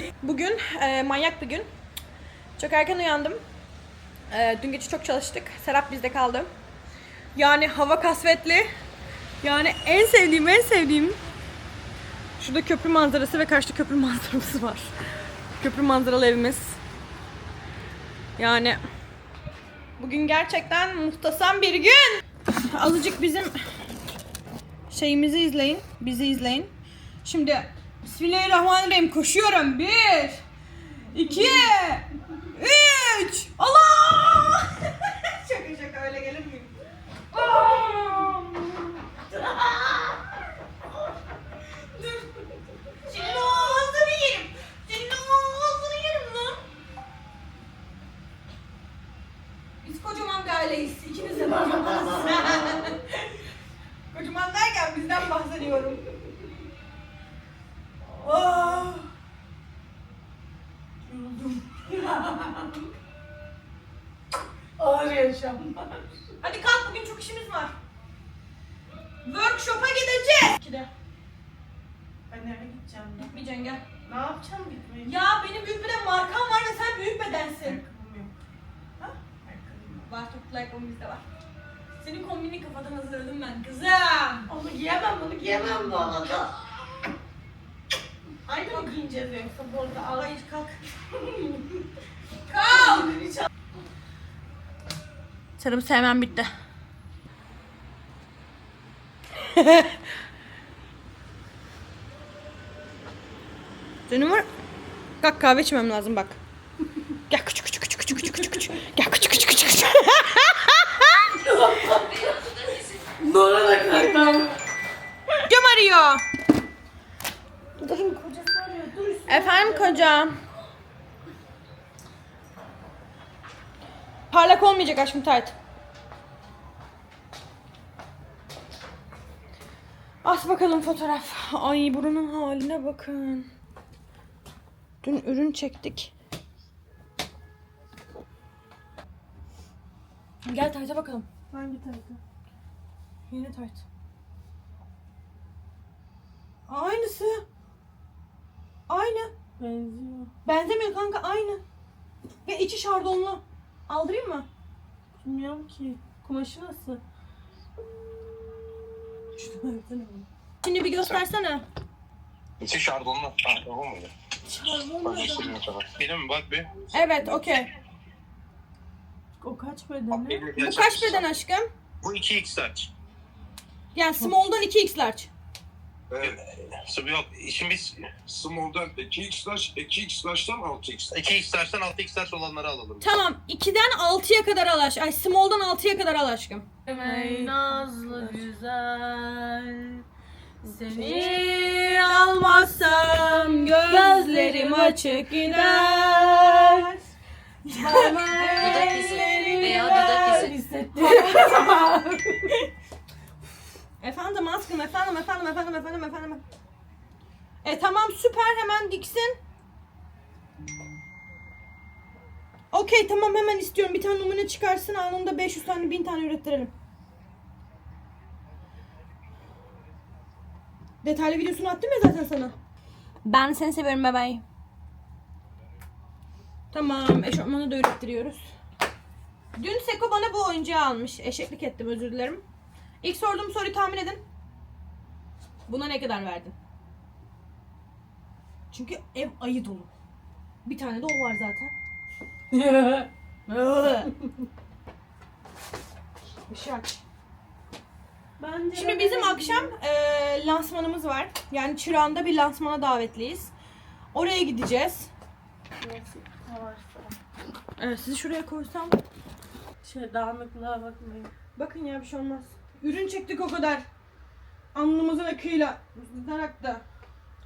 Bugün e, manyak bir gün. Çok erken uyandım. E, dün gece çok çalıştık. Serap bizde kaldı. Yani hava kasvetli. Yani en sevdiğim, en sevdiğim Şurada köprü manzarası ve karşıda köprü manzarası var. Köprü manzaralı evimiz. Yani bugün gerçekten muhteşem bir gün. Azıcık bizim şeyimizi izleyin. Bizi izleyin. Şimdi Bismillahirrahmanirrahim koşuyorum. Bir, iki, üç. Allah! şaka şaka öyle gelir miyim? Dur. Senin ağzını yerim. Senin ağzını yerim lan. Biz kocaman bir aileyiz. İkimiz de kocamanız. kocaman derken bizden bahsediyorum. Oh. Yoruldum. Ağır yaşamlar. Hadi kalk bugün çok işimiz var. Workshop'a gideceğiz. İkide. Ben nereye gideceğim? Gitmeyeceksin gel. Ne yapacağım gitmeyi? Ya benim büyük beden markam var ve sen büyük bedensin. Ayakkabım yok. Ha? Ayakkabım yok. Var çok like bizde var. Senin kombini kafadan hazırladım ben kızım. Onu giyemem, bunu giyemem bu arada. Aynı mı giyineceğiz yoksa bu arada? Ağır Hayır kalk. kalk. Sarımı sevmem bitti. Senin var. Kalk kahve içmem lazım bak. Gel küçük küçük küçük küçük küçük küçük küçük. Gel küçük küçük küçük küçük. Nora da kalkmam. Cam arıyor. Efendim kocam. Parlak olmayacak aşkım tayt. As bakalım fotoğraf. Ay burunun haline bakın. Dün ürün çektik. Gel tayta bakalım. Hangi tarafa? Yeni tayt. Aynısı. Aynı. Benziyor. Benzemiyor kanka aynı. Ve içi şardonlu. Aldırayım mı? Bilmiyorum ki. Kumaşı nasıl? Şunu versene bana. Şimdi bir göstersene. İçi şardonlu. Ha, tamam mı? Bak göstereyim sana. Benim mi? bak bir. Evet okey. O kaç bedeni? Bu kaç beden aşkım? Bu 2x large. Yani small'dan 2x large. Evet. Sıvı yok. Biz Small'dan 2x large, 2x large'dan 6x. 2x large'dan 6x large olanları alalım. Tamam 2'den 6'ya kadar al aşkım. Ay small'dan 6'ya kadar al aşkım. Ey nazlı güzel Seni almazsam gözlerim açık gider Dudak izi veya dudak izi. Efendim aşkım efendim efendim efendim efendim efendim. E tamam süper hemen diksin. Okey tamam hemen istiyorum. Bir tane numune çıkarsın anında 500 tane 1000 tane ürettirelim. Detaylı videosunu attım ya zaten sana. Ben seni seviyorum bye. Tamam eşofmanı da ürettiriyoruz. Dün Seko bana bu oyuncağı almış. Eşeklik ettim özür dilerim. İlk sorduğum soruyu tahmin edin. Buna ne kadar verdin? Çünkü ev ayı dolu. Bir tane de o var zaten. Işık. Bence Şimdi bizim akşam e, lansmanımız var. Yani Çırağan'da bir lansmana davetliyiz. Oraya gideceğiz. Evet sizi şuraya koysam. Şey dağınıklığa bakmayın. Bakın ya bir şey olmaz. Ürün çektik o kadar. Alnımızın akıyla. Tutarak da.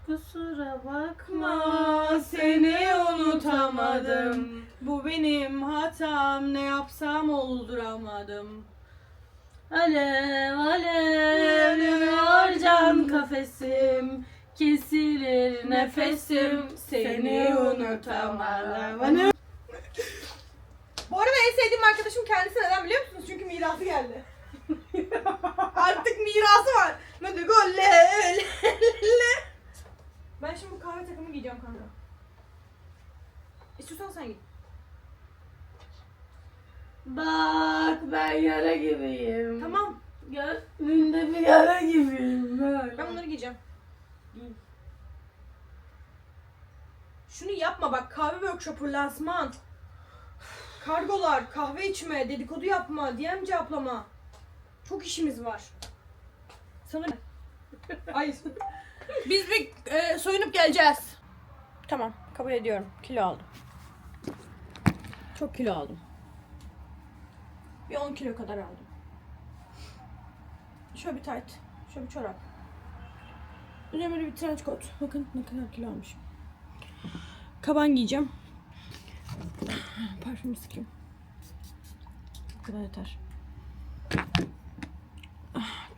Kusura bakma seni unutamadım. Bu benim hatam ne yapsam olduramadım. Alev alev yanıyor can kafesim Kesilir nefesim seni unutamadım Bu arada en sevdiğim arkadaşım kendisi neden biliyor musunuz? Çünkü mirası geldi. Artık mirası var. Ben de golle. Ben şimdi bu kahve takımı giyeceğim kanka. İstiyorsan sen git. Bak ben yara gibiyim. Tamam. Gönlümde bir yara gibiyim. Böyle. Ben bunları giyeceğim. Şunu yapma bak kahve workshopu lansman. Kargolar, kahve içme, dedikodu yapma, DM cevaplama. Çok işimiz var. Sanırım. Hayır. Biz bir e, soyunup geleceğiz. Tamam, kabul ediyorum. Kilo aldım. Çok kilo aldım. Bir 10 kilo kadar aldım. Şöyle bir tight, şöyle bir çorap. Üzerime bir trench coat. Bakın ne kadar kilo almışım. Kaban giyeceğim. Parfüm sıkayım. Bu kadar yeter.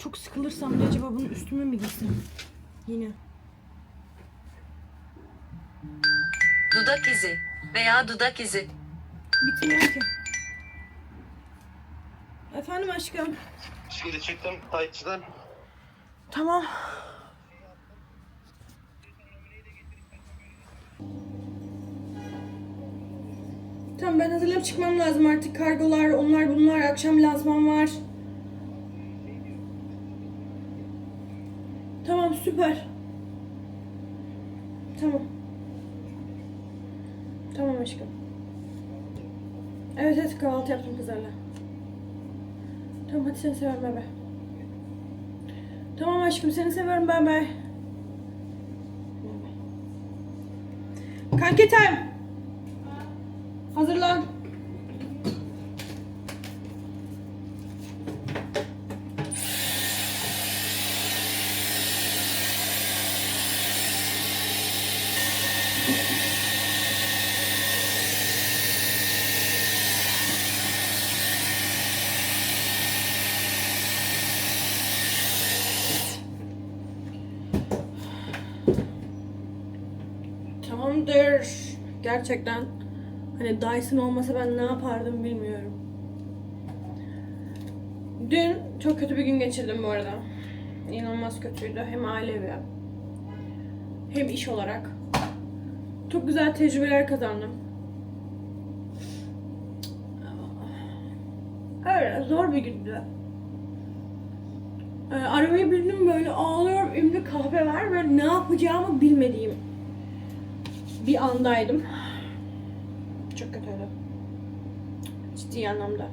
Çok sıkılırsam da acaba bunu üstüme mi giysem? Yine. Dudak izi veya dudak izi. Bitmiyor ki. Efendim aşkım. Şimdi çıktım Taytçı'dan. Tamam. Tamam ben hazırlanıp çıkmam lazım artık. Kargolar, onlar bunlar. Akşam lansman var. Tamam süper. Tamam. Tamam aşkım. Evet evet kahvaltı yaptım kızlarla. Tamam hadi seni seviyorum bebe. Tamam aşkım seni seviyorum bay. Kanki time. Gerçekten hani Dyson olmasa ben ne yapardım bilmiyorum. Dün çok kötü bir gün geçirdim bu arada. İnanılmaz kötüydü. Hem ailevi hem iş olarak. Çok güzel tecrübeler kazandım. Öyle zor bir gündü. Ee, arabayı bildim böyle ağlıyorum. Elimde kahve var. Böyle ne yapacağımı bilmediğim bir andaydım. Çok kötüydü. Ciddi anlamda.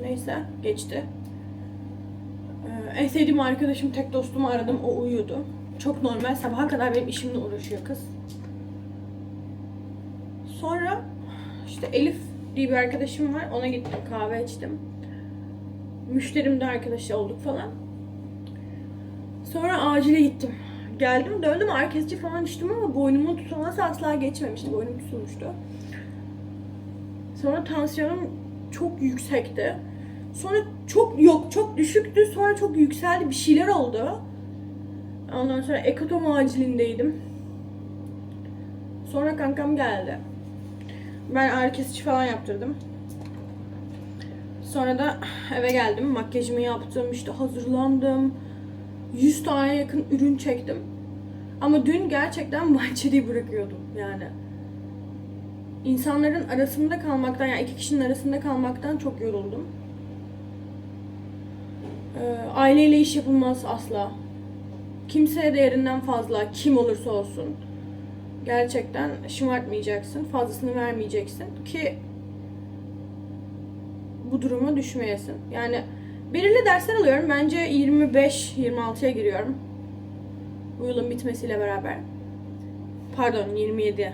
Neyse geçti. Ee, en sevdiğim arkadaşım, tek dostumu aradım. O uyuyordu. Çok normal. Sabaha kadar benim işimle uğraşıyor kız. Sonra işte Elif diye bir arkadaşım var. Ona gittim. Kahve içtim. Müşterim de arkadaşı olduk falan. Sonra acile gittim. Geldim döndüm ağrı kesici falan içtim ama boynumun tutulması asla geçmemişti. Boynum tutulmuştu. Sonra tansiyonum çok yüksekti. Sonra çok yok çok düşüktü. Sonra çok yükseldi. Bir şeyler oldu. Ondan sonra ekotom acilindeydim. Sonra kankam geldi. Ben ağrı kesici falan yaptırdım. Sonra da eve geldim. Makyajımı yaptım. işte hazırlandım. 100 tane yakın ürün çektim. Ama dün gerçekten bahçeyi bırakıyordum yani. İnsanların arasında kalmaktan, yani iki kişinin arasında kalmaktan çok yoruldum. Ee, aileyle iş yapılmaz asla. Kimseye değerinden fazla, kim olursa olsun. Gerçekten şımartmayacaksın, fazlasını vermeyeceksin ki bu duruma düşmeyesin. Yani belirli dersler alıyorum. Bence 25-26'ya giriyorum. Bu yılın bitmesiyle beraber. Pardon 27.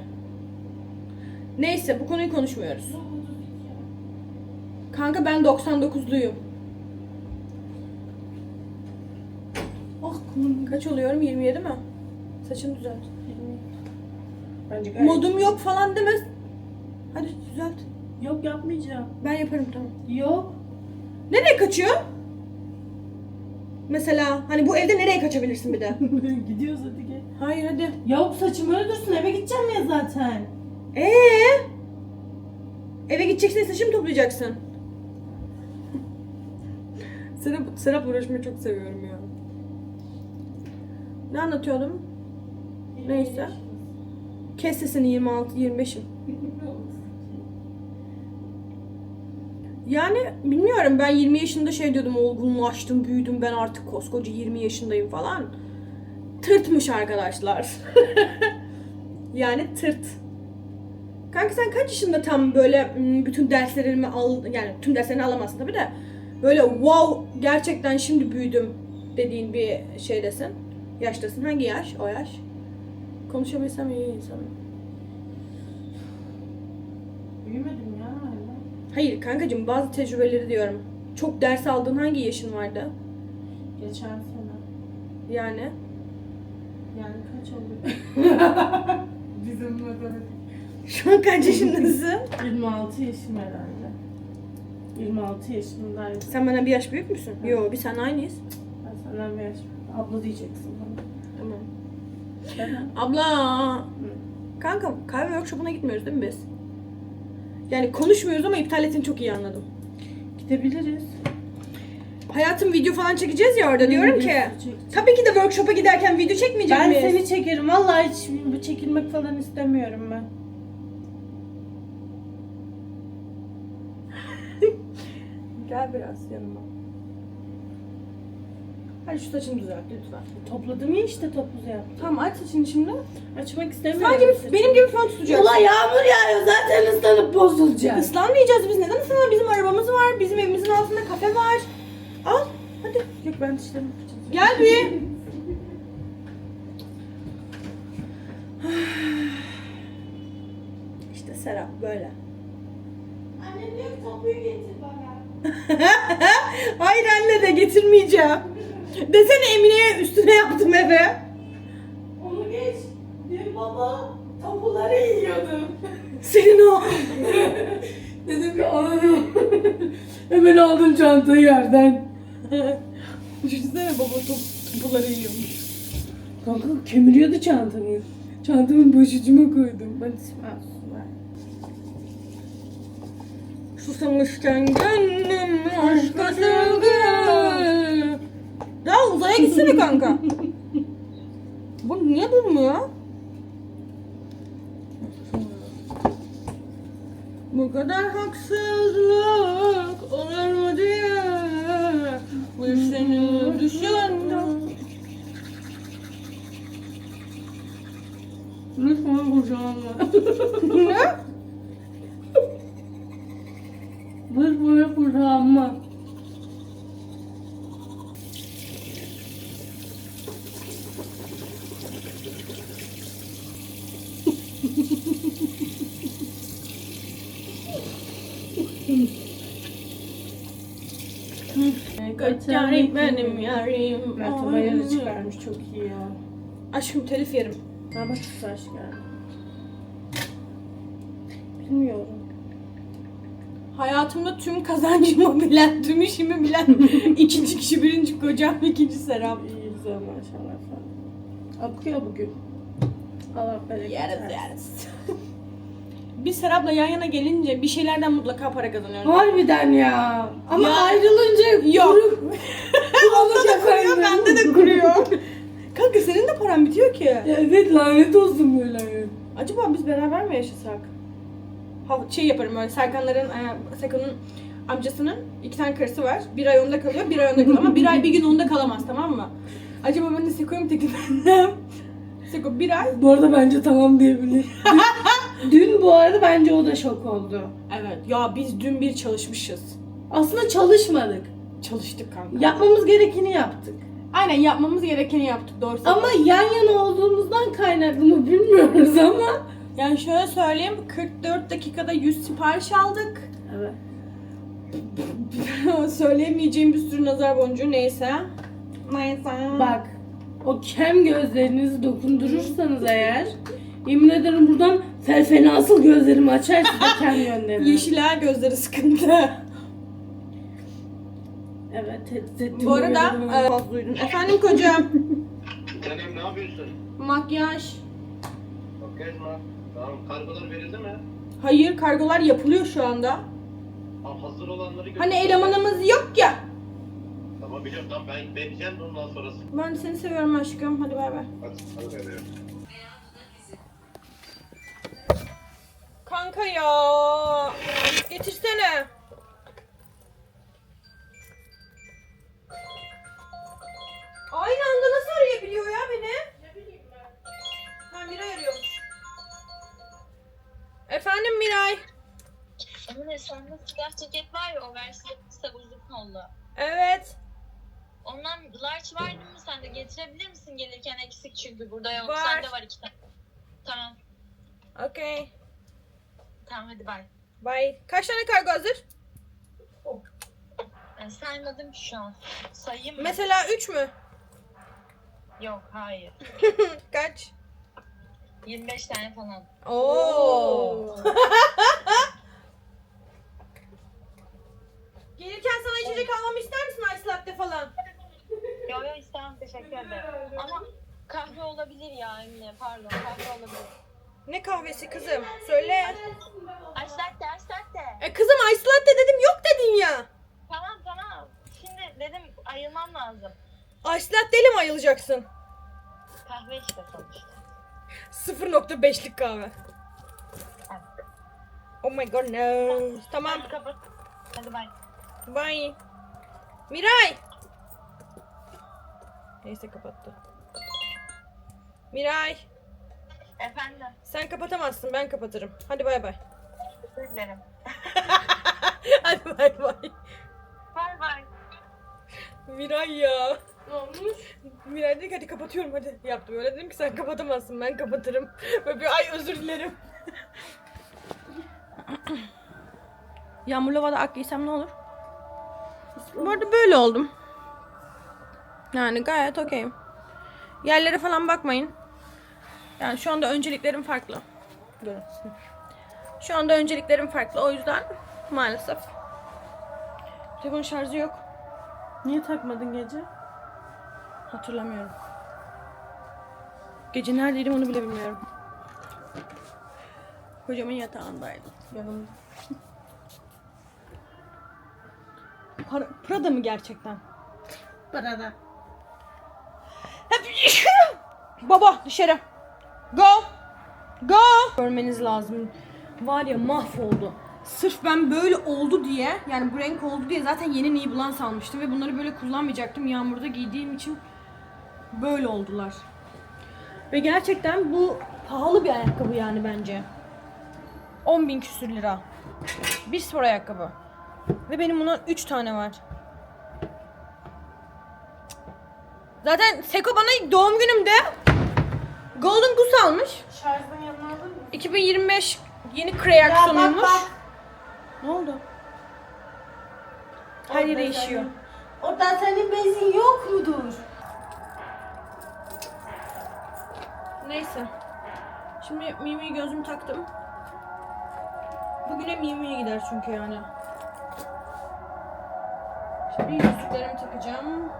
Neyse bu konuyu konuşmuyoruz. Kanka ben 99'luyum. Ah kolum. Kaç oluyorum? 27 mi? Saçını düzelt. Bence gayet. Modum yok falan demez. Hadi düzelt. Yok yapmayacağım. Ben yaparım tamam. Yok. Nereye kaçıyor? Mesela hani bu evde nereye kaçabilirsin bir de? Gidiyoruz hadi gel. Hayır hadi. Yok saçım öyle dursun eve gideceğim ya zaten. Ee? Eve gideceksin saçımı toplayacaksın. Serap, Serap uğraşmayı çok seviyorum ya. Ne anlatıyordum? Neyse. Kes sesini 26 25'im. Yani bilmiyorum ben 20 yaşında şey diyordum olgunlaştım, büyüdüm ben artık koskoca 20 yaşındayım falan. Tırtmış arkadaşlar. yani tırt. Kanka sen kaç yaşında tam böyle bütün derslerimi al yani tüm derslerini alamazsın tabii de böyle wow gerçekten şimdi büyüdüm dediğin bir şeydesin. Yaştasın. Hangi yaş? O yaş. Konuşabilsem iyi insanım. Büyümedim ya hala. Hayır kankacığım bazı tecrübeleri diyorum. Çok ders aldığın hangi yaşın vardı? Geçen sene. Yani. Yani kaç oluyor? Bizim matematik. Şu an kaç yaşındasın? 26 yaşım herhalde. 26 yaşındayım. Sen bana bir yaş büyük müsün? Yo biz sen aynıyız. Ben senden bir yaş abla diyeceksin bana. Tamam. Abla. Kanka kahve workshopuna gitmiyoruz değil mi biz? Yani konuşmuyoruz ama iptal ettiğini çok iyi anladım. Gidebiliriz. Hayatım video falan çekeceğiz ya orada diyorum ki. Tabii ki de workshop'a giderken video çekmeyecek Ben miyiz? seni çekerim. Vallahi hiç bu çekilmek falan istemiyorum ben. Gel biraz yanıma. Hadi şu saçını düzelt lütfen. Topladım ya işte topuz yaptım. Tamam aç saçını şimdi. Açmak istemiyorum. Sadece saçımı. benim gibi fön tutacaksın. Ulan yağmur yağıyor zaten ıslanıp bozulacak. Islanmayacağız biz. Neden ıslanalım? Bizim arabamız var. Bizim evimizin altında kafe var. Al. Hadi. Yok ben dişlerimi fırçalayacağım. Gel bir. işte Serap böyle. Annem diyor ki topuyu. Hayır anne de getirmeyeceğim. Desene Emine'ye üstüne yaptım eve. Onu geç. Dün baba topuları yiyordu. Senin o. Dedim ki anladım. Hemen aldım çantayı yerden. Düşünsene baba top, topuları yiyormuş. Kanka kemiriyordu çantamı. Çantamın başucuma koydum. Ben Susamışken gönlüm aşka sevgi. Daha uzaya gitsene kanka. Bu niye durmuyor? Bu kadar haksızlık olur mu diye bir seni düşündüm. Lütfen kucağıma. ne? Kaç yarim benim yarim. Mert Bayar'ı çıkarmış çok iyi ya. Aşkım telif yerim. Ha bak şu saç geldi. Bilmiyorum. Hayatımda tüm kazancımı bilen, tüm işimi bilen ikinci kişi, birinci kocam, ikinci Serap. İyi güzel maşallah. Akıyor bugün. Allah bereket Yeriz versin. yeriz. Biz Serap'la yan yana gelince bir şeylerden mutlaka para kazanıyoruz. Harbiden ya. Ama Ya. ayrılınca Yok. kurup Onda da kuruyor, bende de kuruyor. Kanka senin de paran bitiyor ki. Evet lanet olsun böyle. Acaba biz beraber mi yaşasak? Şey yaparım böyle Serkanların, e, Serkan'ın amcasının iki tane karısı var. Bir ay onda kalıyor, bir ay onda kalıyor ama bir ay bir gün onda kalamaz tamam mı? Acaba ben de Seko'ya mı teklif etsem? Seko bir ay. Bu arada bence tamam diyebilir. dün, dün bu arada bence o da şok oldu. Evet ya biz dün bir çalışmışız. Aslında çalışmadık. Çalıştık kanka. Yapmamız gerekeni yaptık. Aynen yapmamız gerekeni yaptık doğru Ama yan yana olduğumuzdan kaynaklı mı bilmiyoruz ama. Yani şöyle söyleyeyim 44 dakikada 100 sipariş aldık. Evet. Söyleyemeyeceğim bir sürü nazar boncuğu neyse. Neyse. Bak o kem gözlerinizi dokundurursanız eğer yemin ederim buradan felfenasıl gözlerimi açar size kem gönderirim. Yeşiller gözleri sıkıntı. Evet tehdit ettim. Bu arada e, duydun. Efendim kocam. Senem ne yapıyorsun? Makyaj. Bakayım mı? Tamam kargolar verildi mi? Hayır kargolar yapılıyor şu anda. Ha, hazır olanları Hani elemanımız yok ya. Tamam biliyorum tamam ben vereceğim de ondan sonrası. Ben seni seviyorum aşkım. Hadi bay bay. Hadi hadi veriyorum. kanka ya. Getirsene. Aynı anda nasıl arayabiliyor ya beni? Efendim Miray. Emre sende siyah ceket var ya o kısa uzun kollu. Evet. Ondan large var değil mi sende? Getirebilir misin gelirken eksik çünkü burada yok. Var. Sende var iki tane. Tamam. Okey. Tamam hadi bay. Bye. Kaç tane kargo hazır? Ben saymadım ki şu an. Sayayım mı? Mesela 3 mü? Yok hayır. Kaç? 25 tane falan. Oo. Gelirken sana içecek almamı ister misin ice latte falan? Yok yok istemem teşekkür ederim. Ama kahve olabilir ya Emre pardon kahve olabilir. Ne kahvesi kızım? Söyle. Ice latte ice latte. E kızım ice latte dedim yok dedin ya. Tamam tamam. Şimdi dedim ayılmam lazım. Ice latte'yle mi ayılacaksın? Kahve işte sonuçta. 0.5'lik kahve. Oh my god no. Tamam. Hadi kapat. Hadi. Bye. Miray. Neyse kapattı. Miray. Efendim. Sen kapatamazsın ben kapatırım. Hadi bay bay. Özür dilerim. Hadi bay bay. Bay bay. Miray ya. Ne olmuş? Miray dedi ki hadi kapatıyorum hadi. Yaptım öyle dedim ki sen kapatamazsın ben kapatırım. Böyle bir ay özür dilerim. Yağmurlu havada ak giysem ne olur? Bu arada böyle oldum. Yani gayet okeyim. Yerlere falan bakmayın. Yani şu anda önceliklerim farklı. Şu anda önceliklerim farklı. O yüzden maalesef. Telefon şarjı yok. Niye takmadın gece? Hatırlamıyorum. Gece neredeydim onu bile bilmiyorum. Kocamın yatağındaydım. Yanımda. Para- Prada mı gerçekten? Parada. Baba dışarı. Go. Go. Görmeniz lazım. Var ya mahvoldu. Sırf ben böyle oldu diye yani bu renk oldu diye zaten yeni New Balance almıştım ve bunları böyle kullanmayacaktım. Yağmurda giydiğim için böyle oldular. Ve gerçekten bu pahalı bir ayakkabı yani bence. 10 bin küsür lira. Bir spor ayakkabı. Ve benim bundan 3 tane var. Zaten Seko bana doğum günümde Golden Goose almış. Şarjdan yanına aldın mı? 2025 yeni kreasyonuymuş. Ne oldu? Her yeri değişiyor. Orada senin bezin yok mudur? Neyse. Şimdi Mimi'yi gözüm taktım. Bugüne Mimi'ye gider çünkü yani. Şimdi yüzüklerimi takacağım.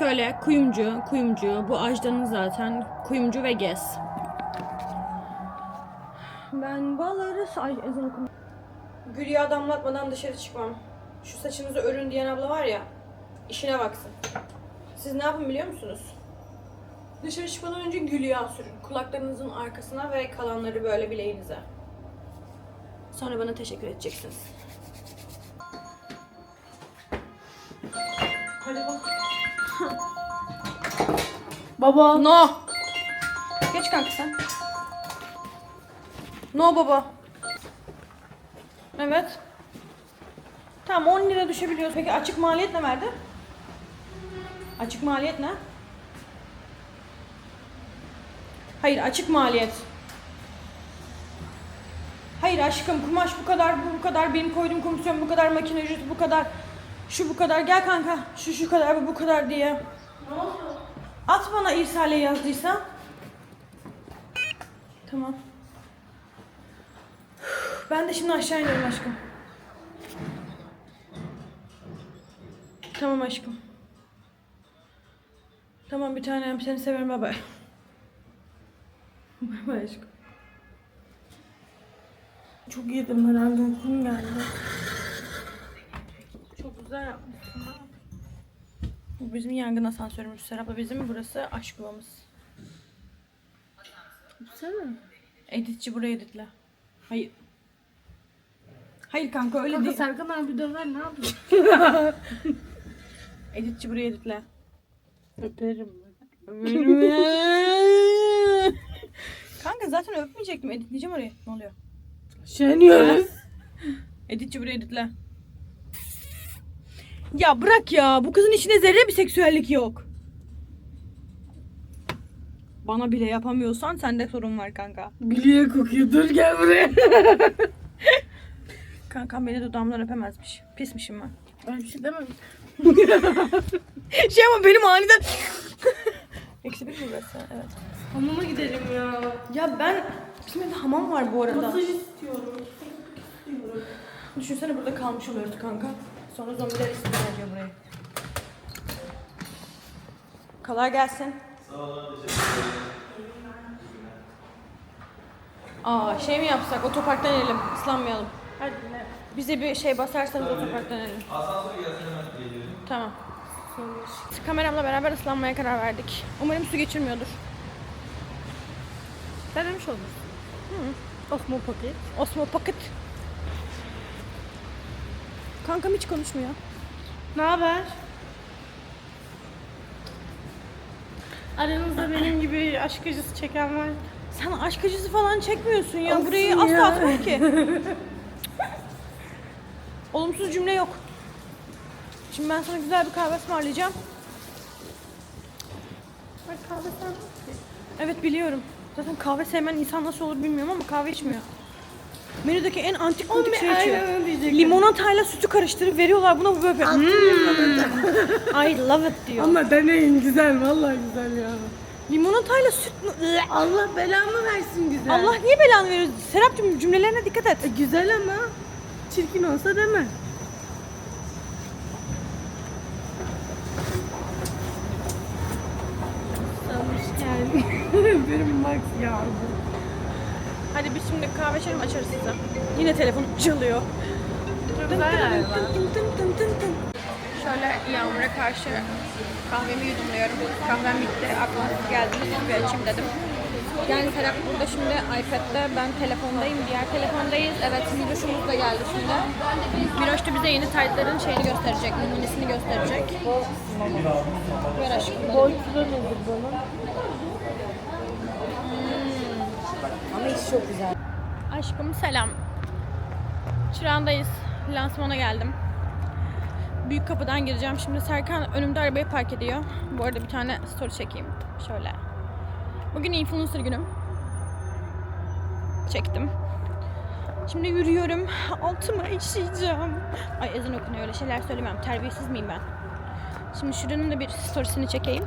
Şöyle kuyumcu, kuyumcu. Bu Ajda'nın zaten kuyumcu ve gez. Ben baları... Ay ezan okuma. Gül yağı damlatmadan dışarı çıkmam. Şu saçınızı örün diyen abla var ya. işine baksın. Siz ne yapın biliyor musunuz? Dışarı çıkmadan önce gül yağı sürün. Kulaklarınızın arkasına ve kalanları böyle bileğinize. Sonra bana teşekkür edeceksiniz. Hadi bak. Baba. No. Geç kanka sen. No baba. Evet. Tamam 10 lira düşebiliyoruz. Peki açık maliyet ne verdi? Açık maliyet ne? Hayır açık maliyet. Hayır aşkım kumaş bu kadar bu bu kadar benim koyduğum komisyon bu kadar makine ücreti bu kadar şu bu kadar gel kanka şu şu kadar bu bu kadar diye. Ne oldu? At bana irsale yazdıysa. Tamam. Ben de şimdi aşağı iniyorum aşkım. Tamam aşkım. Tamam bir tanem seni severim bay. Bay bay aşkım. Çok yedim herhalde uykum geldi. Güzel yapmışsın. Bu bizim yangın asansörümüz Serap'la bizim burası aşk yuvamız. Mi? Editçi buraya editle. Hayır. Hayır kanka öyle Kanka değil. Serkan abi döver ne yapayım? Editçi buraya editle. Öperim. kanka zaten öpmeyecektim. Editleyeceğim orayı. Ne oluyor? Şeniyoruz. Editçi buraya editle. Ya bırak ya. Bu kızın içinde zerre bir seksüellik yok. Bana bile yapamıyorsan sende sorun var kanka. Biliye kokuyor. Dur gel buraya. Kankam beni dudağımdan öpemezmiş. Pismişim ben. Ben bir şey demem. Şey ama benim aniden... Eksi bir mi burası? Evet. Hamama gidelim ya. Ya ben... Bizim evde hamam var bu arada. Masaj istiyorum. Düşünsene burada kalmış oluyoruz kanka. Sonra zombiler istila ediyor burayı. Kolay gelsin. Sağ olun, Aa şey mi yapsak? Otoparktan inelim. Islanmayalım. Hadi ne? Bize bir şey basarsanız otoparktan inelim. Asansör gelsin hemen geliyorum. Tamam. Kameramla beraber ıslanmaya karar verdik. Umarım su geçirmiyordur. Denemiş olduk. Osmo paket. Osmo Pocket. Kankam hiç konuşmuyor. Ne haber? Aranızda benim gibi aşk acısı çeken var. Sen aşk acısı falan çekmiyorsun ya. Olsun Burayı ya. asla atmam ki. Olumsuz cümle yok. Şimdi ben sana güzel bir kahve ısmarlayacağım. Bak kahve sen. Evet biliyorum. Zaten kahve sevmeyen insan nasıl olur bilmiyorum ama kahve içmiyor. Menüdeki en antik kuntik şey içiyor. Limonatayla sütü karıştırıp veriyorlar buna bu böyle. Hmm. I love it diyor. Ama deneyin güzel vallahi güzel ya. Limonatayla süt mü? Allah belamı versin güzel. Allah niye belanı veriyor? Serapcığım cümlelerine dikkat et. E, güzel ama çirkin olsa deme. Benim Max ya. Hadi biz şimdi kahve içelim açarız size. Yine telefon çalıyor. Şöyle yağmura karşı kahvemi yudumluyorum. Kahvem bitti. Aklıma siz geldiniz. Bir açayım dedim. Yani Serap burada şimdi iPad'de, ben telefondayım. Diğer telefondayız. Evet, Miroş'umuz da geldi şimdi. Miroş da bize yeni taytların şeyini gösterecek, numunesini gösterecek. Ver aşkım. benim. Boyutu da nedir bana? Aşkım selam. Çırağındayız. Lansmana geldim. Büyük kapıdan gireceğim. Şimdi Serkan önümde arabayı park ediyor. Bu arada bir tane story çekeyim. Şöyle. Bugün influencer günüm. Çektim. Şimdi yürüyorum. Altıma işeyeceğim. Ay ezan okunuyor öyle şeyler söylemem. Terbiyesiz miyim ben? Şimdi şuranın da bir storiesini çekeyim.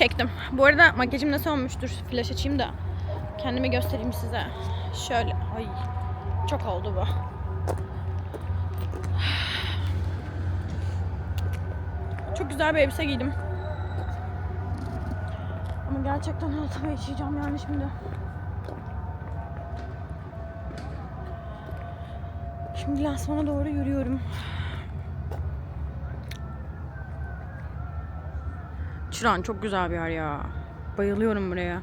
Çektim. Bu arada makyajım nasıl olmuştur? Flash açayım da kendimi göstereyim size. Şöyle. Ay. Çok oldu bu. Çok güzel bir elbise giydim. Ama gerçekten altıma yaşayacağım yani şimdi. Şimdi lansmana doğru yürüyorum. Çıran çok güzel bir yer ya. Bayılıyorum buraya.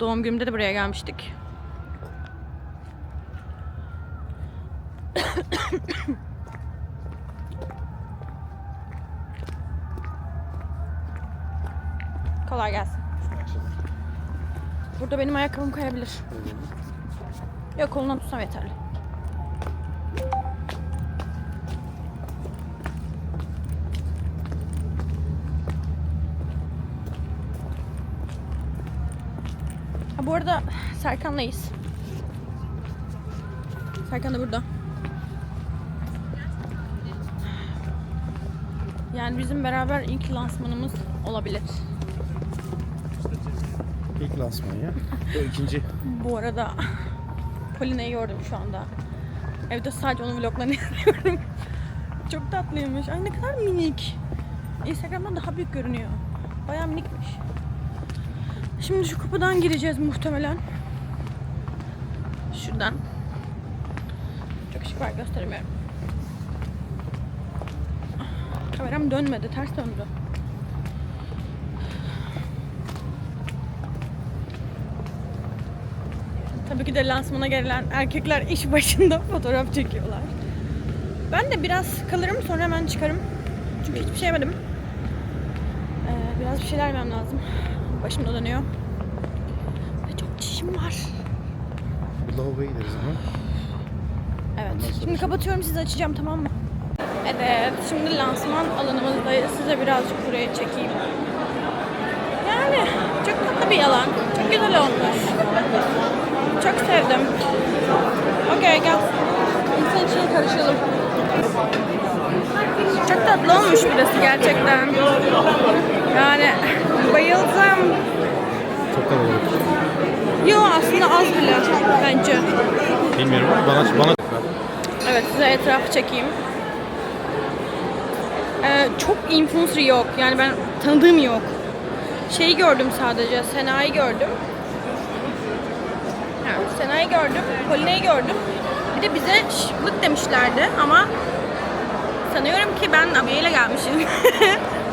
Doğum günümde de buraya gelmiştik. Kolay gelsin. Burada benim ayakkabım kayabilir. Yok kolundan tutsam yeterli. Ha, bu arada Serkan'layız. Serkan da burada. Yani bizim beraber ilk lansmanımız olabilir. İlk lansman ya. O ikinci. Bu arada Poline'yi gördüm şu anda. Evde sadece onun vloglarını izliyorum. Çok tatlıymış. Ay ne kadar minik. Instagram'dan daha büyük görünüyor. Bayağı minikmiş. Şimdi şu kapıdan gireceğiz muhtemelen. Şuradan. Çok ışık var gösteremiyorum. Kameram dönmedi, ters döndü. Tabii ki de lansmana gelen erkekler iş başında fotoğraf çekiyorlar. Ben de biraz kalırım sonra hemen çıkarım. Çünkü hiçbir şey yemedim. Ee, biraz bir şeyler yemem lazım. Başım da dönüyor. Ve çok çişim var. Bir lavaboya gideriz ama. Evet. Şimdi kapatıyorum sizi açacağım tamam mı? Evet. Şimdi lansman alanımızdayız. Size birazcık buraya çekeyim. Yani çok tatlı bir yalan. Çok güzel olmuş. Çok sevdim. Okey gel. İnsan içine karışalım. Çok tatlı olmuş burası gerçekten. Yani bayıldım. Çok kalabalık. Yo aslında az bile bence. Bilmiyorum ama bana bana Evet size etrafı çekeyim. Ee, çok influencer yok. Yani ben tanıdığım yok. Şeyi gördüm sadece. Sena'yı gördüm. Evet, Sena'yı gördüm. Poline'yi gördüm. Bir de bize şıklık demişlerdi ama sanıyorum ki ben abiyeyle gelmişim.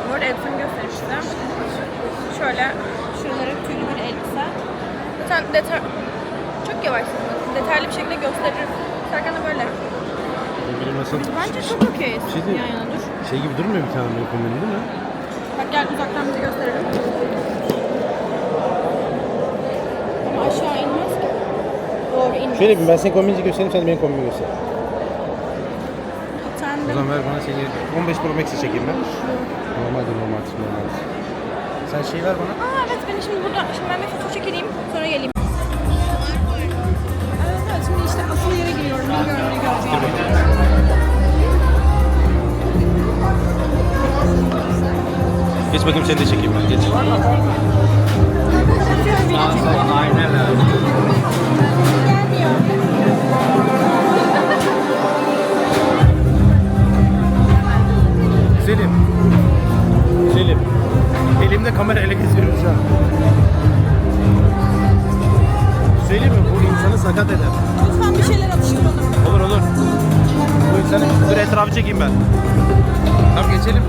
Bu arada elbisemi göstermiştim. Şöyle şuralara tüylü bir elbise. Zaten detay... Çok yavaş. Detaylı bir şekilde gösteririm. Serkan da böyle. Bence çok okeyiz. şey. Yan yana dur. şey gibi durmuyor bir tane benim kombinin değil mi? Bak gel uzaktan bir gösterelim. Ama aşağı inmez ki. Doğru inmez. Şöyle bir ben senin kombinini göstereyim sen de benim kombinimi göster. Sen O zaman ver bana şeyi 15 Pro Max'i çekeyim ben. Normaldir normaldir normaldir. Sen şey ver bana. Aa evet ben şimdi burada, şimdi ben bir foto çekileyim sonra geleyim. Evet evet şimdi işte asıl yere giriyorum. Bilmiyorum ne göreceğim. Geç bakayım seni de çekeyim ben. Geç. Selim. Elimde kamera ele geziyorum şu an. Söyleyeyim mi? Bu insanı sakat eder. Lütfen bir şeyler atıştıralım. Olur olur. Bu insanı dur etrafı çekeyim ben. Tamam geçelim.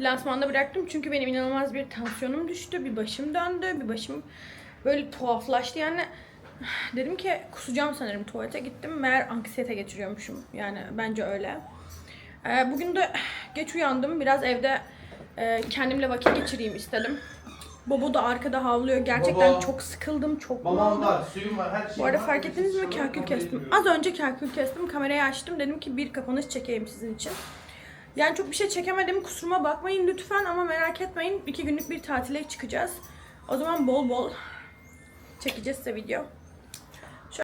Lansmanda bıraktım çünkü benim inanılmaz bir tansiyonum düştü. Bir başım döndü. Bir başım böyle tuhaflaştı. Yani dedim ki kusacağım sanırım tuvalete gittim. Meğer anksiyete geçiriyormuşum. Yani bence öyle. E, bugün de geç uyandım. Biraz evde e, kendimle vakit geçireyim istedim. Bobo da arkada havlıyor. Gerçekten Baba. çok sıkıldım. Çok Babam var, suyum var, her şey Bu arada var. fark ettiniz mi kakül kestim. Az önce kakül kestim. Kamerayı açtım. Dedim ki bir kapanış çekeyim sizin için. Yani çok bir şey çekemedim. Kusuruma bakmayın lütfen ama merak etmeyin. iki günlük bir tatile çıkacağız. O zaman bol bol çekeceğiz size video.